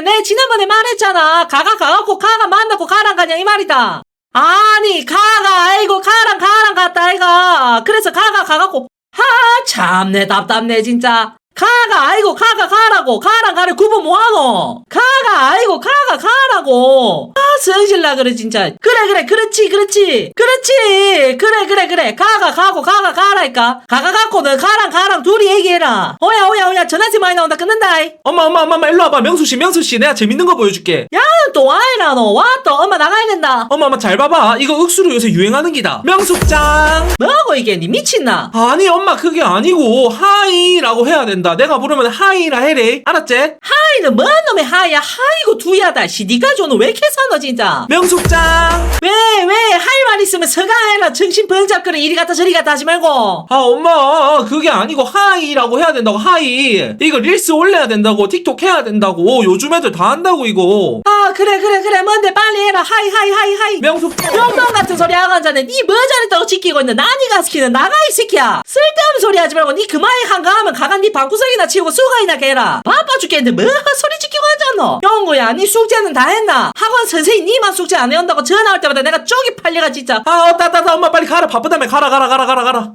그래 내 지난번에 말했잖아. 가가 가갖고 가가 만나고 가랑 가냐 이 말이다. 아니 가가 아이고 가랑 가랑 갔다 아이가. 그래서 가가 가갖고 하 참내 답답네 진짜. 가가 아이고 가가 가라고 가랑 가를 구분 뭐하노? 가가 아이고 가가 가라고. 아 성질나 그래 진짜. 그래 그래 그렇지 그렇지. 그렇지. 그래 그래 그래. 가가 가고 가가 가라니까. 가가 갖고 너 가랑 가랑 둘이 얘기해라. 오야 오야 오야. 전화지 많이 나온다. 끊는다 엄마 엄마 엄마 엄마 일로 와봐. 명수씨 명수씨. 내가 재밌는 거 보여줄게. 야, 또 와이라 너. 와, 또. 엄마 나가야 된다. 엄마 엄마 잘 봐봐. 이거 억수로 요새 유행하는 기다. 명숙장. 뭐하고 이게 니 미친나? 아니 엄마 그게 아니고. 하이라고 해야 된다. 내가 부르면 하이라 해래. 알았지? 하이는 뭔 놈의 하이야? 하이고 두야다. 시, 니가 줘는 왜 이렇게 사너, 진짜? 명숙장 왜, 왜, 할 말 있으면 서가해라. 정신 번잡 그래. 이리 갔다 저리 갔다 하지 말고. 아 엄마 그게 아니고 하이라고 해야 된다고 하이 이거 릴스 올려야 된다고 틱톡 해야 된다고 요즘 애들 다 한다고 이거 아, 그래, 그래, 그래. 뭔데, 빨리 해라. 하이, 하이, 하이, 하이. 명숙장 명동 같은 소리 하고 앉아네. 니뭐 잘했다고 지키고 있는데, 나니가 시키는 나가, 이 새끼야. 쓸데없는 소리 하지 말고, 니 그만에 한가하면 가간 니 방구석이나 치우고 수가이나 개라. 바빠 죽겠는데, 뭐 소리 앉았노? 영구야, 니 숙제는 다 했나? 학원 선생님 니만 숙제 안 해온다고 전화 올 때마다 내가 쪽이 팔려가, 진짜. 아, 따따따, 엄마 빨리 가라. 바쁘다며. 가라, 가라, 가라, 가라, 가라.